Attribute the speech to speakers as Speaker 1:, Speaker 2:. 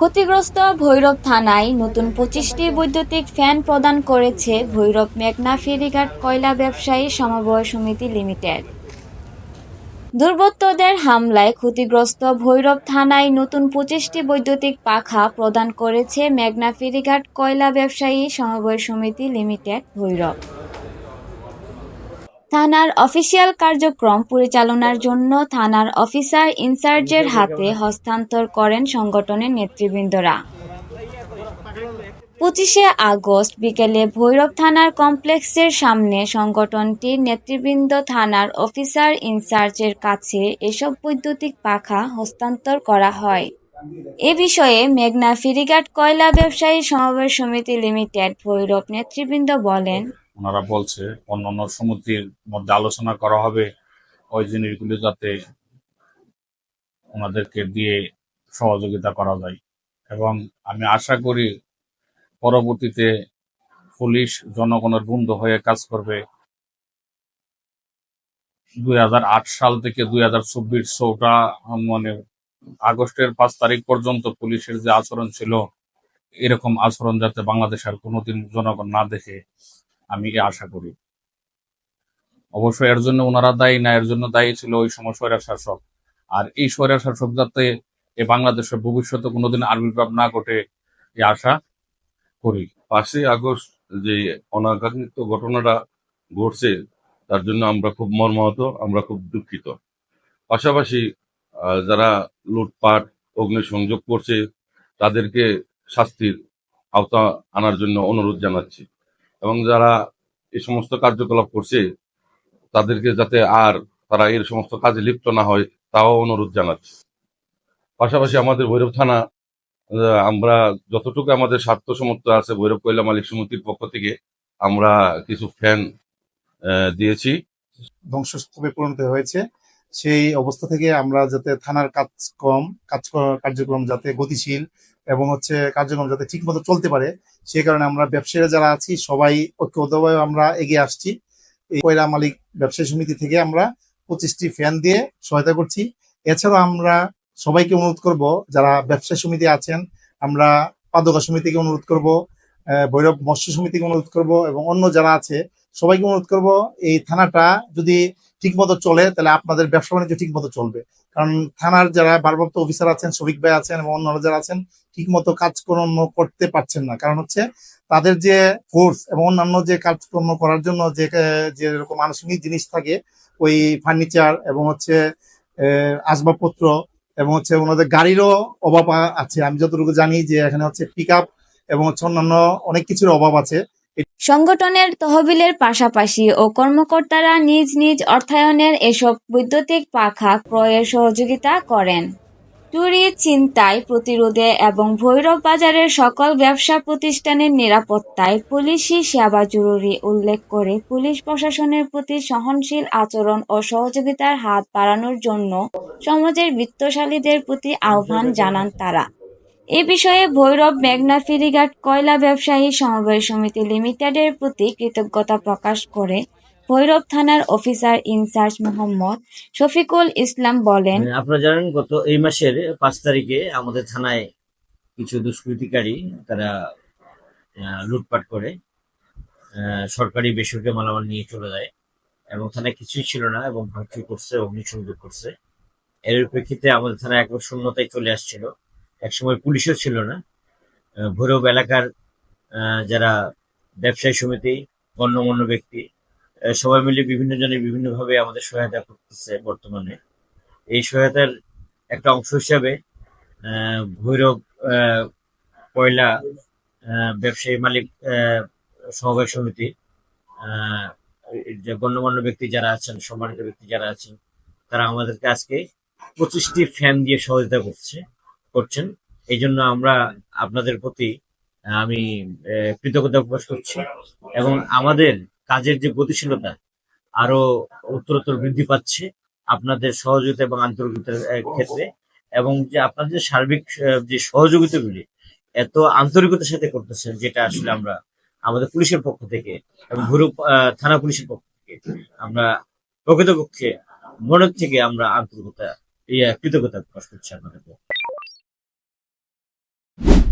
Speaker 1: ক্ষতিগ্রস্ত ভৈরব থানায় নতুন পঁচিশটি বৈদ্যুতিক ফ্যান প্রদান করেছে ভৈরব মেঘনা ফেরিঘাট কয়লা ব্যবসায়ী সমবায় সমিতি লিমিটেড। দুর্বৃত্তদের হামলায় ক্ষতিগ্রস্ত ভৈরব থানায় নতুন পঁচিশটি বৈদ্যুতিক পাখা প্রদান করেছে মেঘনা ফেরিঘাট কয়লা ব্যবসায়ী সমবায় সমিতি লিমিটেড ভৈরব। থানার অফিসিয়াল কার্যক্রম পরিচালনার জন্য থানার অফিসার ইনচার্জের হাতে হস্তান্তর করেন সংগঠনের নেতৃবৃন্দরা। পঁচিশে আগস্ট বিকেলে ভৈরব থানার কমপ্লেক্সের সামনে সংগঠনটির নেতৃবৃন্দ থানার অফিসার ইনচার্জের কাছে এসব বৈদ্যুতিক পাখা হস্তান্তর করা হয়। এ বিষয়ে মেঘনা ফেরিঘাট কয়লা ব্যবসায়ী সমবায় সমিতি লিমিটেড ভৈরব নেতৃবৃন্দ বলেন
Speaker 2: ওনারা বলছে, অন্যান্য সমিতির মধ্যে আলোচনা করা হবে, ওই জিনিসগুলি যাতে ওনাদেরকে দিয়ে সহযোগিতা করা যায়। এবং আমি আশা করি পরবর্তীতে পুলিশ জনগণের বন্ধু হয়ে কাজ করবে। দুই হাজার আট সাল থেকে দুই হাজার চব্বিশ চৌঠা মানে আগস্টের পাঁচ তারিখ পর্যন্ত পুলিশের যে আচরণ ছিল, এরকম আচরণ যাতে বাংলাদেশ আর কোনোদিন জনগণ না দেখে আমি আশা করি। অবশ্য এর জন্য ওনারা দায়ী না, এর জন্য দায়ী ছিল ওই সময় স্বৈরার শাসক। আর এই স্বৈরার শাসক যাতে এ বাংলাদেশের ভবিষ্যতে কোনোদিন আবির্ভাব না ঘটে এ আশা করি।
Speaker 3: পাঁচই আগস্ট যে অনাকাঙ্ক্ষিত ঘটনাটা ঘটছে, তার জন্য আমরা খুব মর্মাহত, আমরা খুব দুঃখিত। পাশাপাশি যারা লুটপাট, অগ্নিসংযোগ করছে, তাদেরকে শাস্তির আওতা আনার জন্য অনুরোধ জানাচ্ছি। এবং যারা এই সমস্ত কার্যকলাপ করছে, তাদেরকে যাতে আর তারা এর সমস্ত কাজে লিপ্ত না হয়, তাও অনুরোধ জানাচ্ছি। পাশাপাশি আমাদের ভৈরব থানা আমরা যতটুকু আমাদের স্বার্থ সমর্থ আছে ভৈরব কয়লা মালিক সমিতির পক্ষ থেকে, আমরা কিছু ফ্যান দিয়েছি।
Speaker 4: ধ্বংসস্তূপে পরিণত হয়েছে। সেই অবস্থা থেকে আমরা যাতে থানার কাজকর্ম কাজ কার্যক্রম যাতে গতিশীল এবং হচ্ছে কার্যক্রম যাতে ঠিকমতো চলতে পারে, সেই কারণে আমরা ব্যবসায়ীরা যারা আছি, সবাই ঐক্যবদ্ধভাবে আমরা এগিয়ে আসছি। এই কয়লা মালিক ব্যবসায়ী সমিতি থেকে আমরা পঁচিশটি ফ্যান দিয়ে সহায়তা করছি। এছাড়াও আমরা সবাইকে অনুরোধ করব, যারা ব্যবসায়ী সমিতি আছেন, আমরা পাদকা সমিতিকে অনুরোধ করব ভৈরব মৎস্য সমিতিকে অনুরোধ করব এবং অন্য যারা আছে, সবাইকে অনুরোধ করব, এই থানাটা যদি ঠিকমতো চলে তাহলে আপনাদের ব্যবসা বাণিজ্য ঠিকমতো চলবে। কারণ থানার যারা ভারপ্রাপ্ত অফিসার আছেন শফিক ভাই আছেন এবং অন্যান্য যারা আছেন ঠিকমতো কাজকর্ম করতে পারছেন না। কারণ হচ্ছে তাদের যে ফোর্স এবং অন্যান্য যে কাজকর্ম করার জন্য যে আহ, যে এরকম আনুষঙ্গিক জিনিস থাকে ওই ফার্নিচার এবং হচ্ছে আসবাবপত্র এবং হচ্ছে ওনাদের গাড়িরও অভাব আছে। আমি যতটুকু জানি যে এখানে হচ্ছে পিক এবং হচ্ছে অন্যান্য অনেক কিছুর অভাব আছে।
Speaker 1: সংগঠনের তহবিলের পাশাপাশি ও কর্মকর্তারা নিজ নিজ অর্থায়নের এসব বৈদ্যুতিক পাখা ক্রয়ের সহযোগিতা করেন। চুরি ছিনতাই প্রতিরোধে এবং ভৈরব বাজারের সকল ব্যবসা প্রতিষ্ঠানের নিরাপত্তায় পুলিশি সেবা জরুরি উল্লেখ করে পুলিশ প্রশাসনের প্রতি সহনশীল আচরণ ও সহযোগিতার হাত বাড়ানোর জন্য সমাজের বিত্তশালীদের প্রতি আহ্বান জানান তারা। এ বিষয়ে ভৈরব মেঘনা ফেরিঘাট কয়লা ব্যবসায়ী সমবায় সমিতি লিমিটেডের প্রতি কৃতজ্ঞতা প্রকাশ করে ভৈরব থানার officer in charge Mohammad Shafiqul Islam বলেন
Speaker 5: মানে আপনারা জানেন গত এই মাসের পাঁচ তারিখে আমাদের থানায় কিছু দুষ্কৃতিকারী তারা লুটপাট করে সরকারি বেসরকারি মালামাল নিয়ে চলে যায় এবং থানায় কিছুই ছিল না এবং ভাঙচুর করছে, অগ্নিসংযোগ করছে। এর প্রেক্ষিতে আমাদের থানায় একবার শূন্যতায় চলে আসছিল। একসময় পুলিশও ছিল না। ভৈরব এলাকার যারা ব্যবসায়ী সমিতি, গণ্যমান্য ব্যক্তি সবাই মিলে বিভিন্ন জনে বিভিন্নভাবে আমাদের সহায়তা করতেছে বর্তমানে। এই সহায়তার একটা অংশ হিসাবে ভৈরব কয়লা ব্যবসায়ী মালিক সমবায় সমিতি যে গণ্যমান্য ব্যক্তি যারা আছেন, সম্মানিত ব্যক্তি যারা আছেন, তারা আমাদেরকে আজকে পঁচিশটি ফ্যান দিয়ে সহযোগিতা করছে। করছেন। এই জন্য আমরা আপনাদের প্রতি আমি কৃতজ্ঞতা প্রকাশ করছি। এবং আমাদের কাজের যে গতিশীলতা, আরও উত্তরোত্তর বৃদ্ধি পাচ্ছে আপনাদের সহযোগিতা এবং আন্তরিকতার ক্ষেত্রে। এবং যে আপনাদের সার্বিক যে সহযোগিতাগুলি, এত আন্তরিকতার সাথে করতেছেন, যেটা আসলে আমরা আমাদের পুলিশের পক্ষ থেকে এবং ভৈরব থানা পুলিশের পক্ষ থেকে আমরা প্রকৃতপক্ষে মনের থেকে আমরা আন্তরিকতা কৃতজ্ঞতা প্রকাশ করছি আপনাদের you